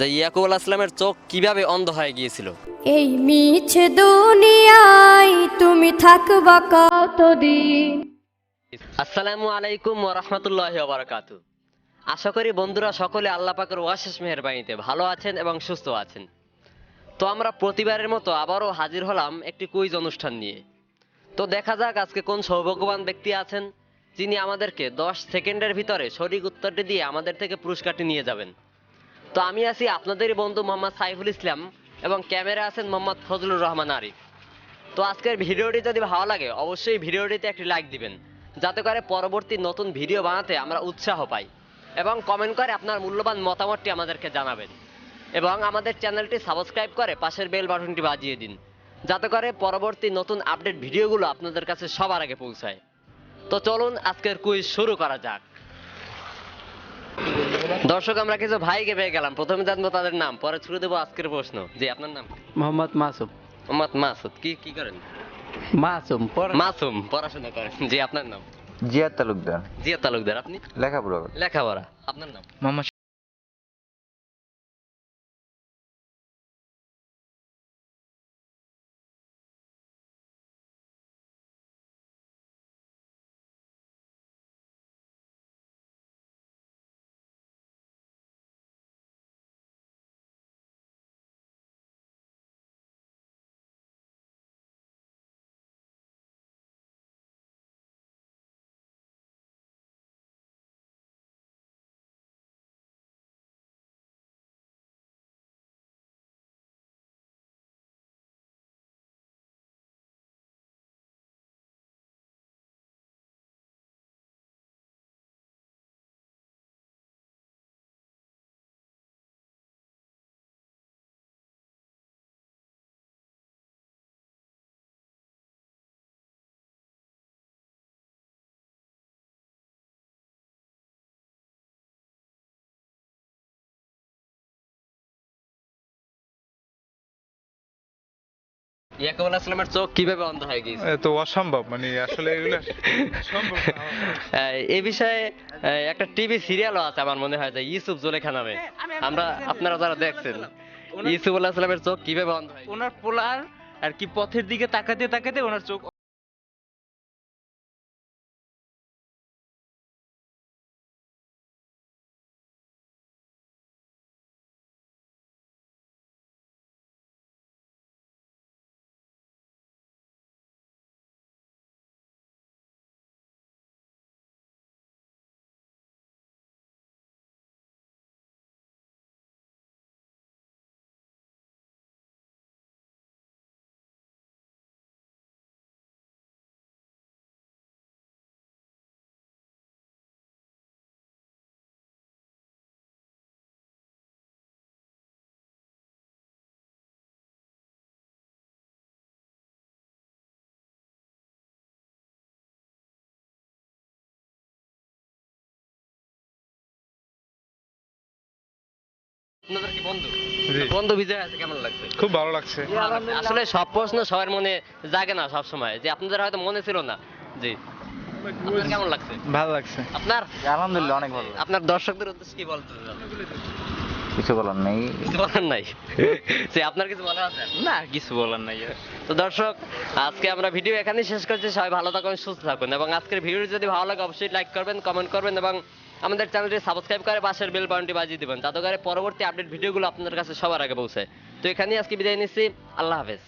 যে ইয়াকুব আলাহ ইসলামের চোখ কীভাবে অন্ধ হয়ে গিয়েছিল? এই মিছে দুনিয়ায় তুমি থাকবা কতদিন? আসসালামু আলাইকুম ওয়া রাহমাতুল্লাহি ওয়া বারাকাতু। আশা করি বন্ধুরা সকলে আল্লাহ পাকের ওয়াশেষ মেহেরবানিতে ভালো আছেন এবং সুস্থ আছেন। তো আমরা প্রতিবারের মতো আবারও হাজির হলাম একটি কুইজ অনুষ্ঠান নিয়ে। তো দেখা যাক আজকে কোন সৌভাগ্যবান ব্যক্তি আছেন যিনি আমাদেরকে দশ সেকেন্ডের ভিতরে সঠিক উত্তরটি দিয়ে আমাদের থেকে পুরস্কারটি নিয়ে যাবেন। তো আমি আছি আপনাদেরই বন্ধু মোহাম্মদ সাইফুল ইসলাম এবং ক্যামেরা আছেন মোহাম্মদ ফজলুর রহমান আরিফ। তো আজকের ভিডিওটি যদি ভালো লাগে, অবশ্যই ভিডিওটিতে একটি লাইক দিবেন, যাতে করে পরবর্তী নতুন ভিডিও বানাতে আমরা উৎসাহ পাই এবং কমেন্ট করে আপনার মূল্যবান মতামতটি আমাদেরকে জানাবেন। এবং আমাদের চ্যানেলটি সাবস্ক্রাইব করে পাশের বেল বাটনটি বাজিয়ে দিন, যাতে করে পরবর্তী নতুন আপডেট ভিডিওগুলো আপনাদের কাছে সবার আগে পৌঁছায়। তো চলুন আজকের কুইজ শুরু করা যাক। দর্শক আমরা কিছু ভাইকে পেয়ে গেলাম। প্রথমে জানব তাদের নাম পরে ছুড়ে দেবো আজকের প্রশ্ন। জি আপনার নাম? মোহাম্মদ মাসুম। মোহাম্মদ মাসুদ কি কি করেন? মাসুম পড়া মাসুম পড়াশোনা করেন। জি আপনার নাম? জিয়া তালুকদার। জিয়া তালুকদার আপনি? লেখাপড়া। লেখাপড়া আপনার নাম? মোহাম্মদ ইয়াকুব আলাহ সালামের চোখ কীভাবে অন্ধ হয়ে গিয়েছে? এ তো অসম্ভব মানে আসলে এগুলো সম্ভব এই বিষয়ে একটা টিভি সিরিয়ালও আছে আমার মনে হয় যে ইউসুফ জুলেখা নামে। আমরা আপনারা যারা দেখছেন ইউসুফ আলাহ সালামের চোখ কীভাবে অন্ধ হয় ওনার পোলার আর কি পথের দিকে তাকাতে তাকাতে ওনার চোখ আপনাদের কি বন্ধু? বন্ধু বিজয় আছে কেমন লাগছে? খুব ভালো লাগছে। আসলে সব প্রশ্ন সবার মনে জাগে না সব সময় যে আপনাদের হয়তো মনে ছিল না। জি। কেমন লাগছে? ভালো লাগছে। আপনার? আলহামদুলিল্লাহ অনেক ভালো আপনার দর্শকদের উদ্দেশ্যে কি বলতে কিছু বলার নেই। কিছু বলার নাই? যে আপনার কিছু বলার আছে? না কিছু বলার নাই। তো দর্শক আজকে আমরা ভিডিও এখানেই শেষ করছি। সবাই ভালো থাকুন সুস্থ থাকুন। এবং আজকের ভিডিও যদি ভালো লাগে অবশ্যই লাইক করবেন কমেন্ট করবেন এবং আমাদের চ্যানেলটি সাবস্ক্রাইব করে পাশের বেল বাটনটি বাজিয়ে দিবেন, যাতে করে পরবর্তী আপডেট ভিডিওগুলো আপনাদের কাছে সবার আগে পৌঁছায় তো এখানেই আজকে বিদায় নিচ্ছি। আল্লাহ হাফেজ।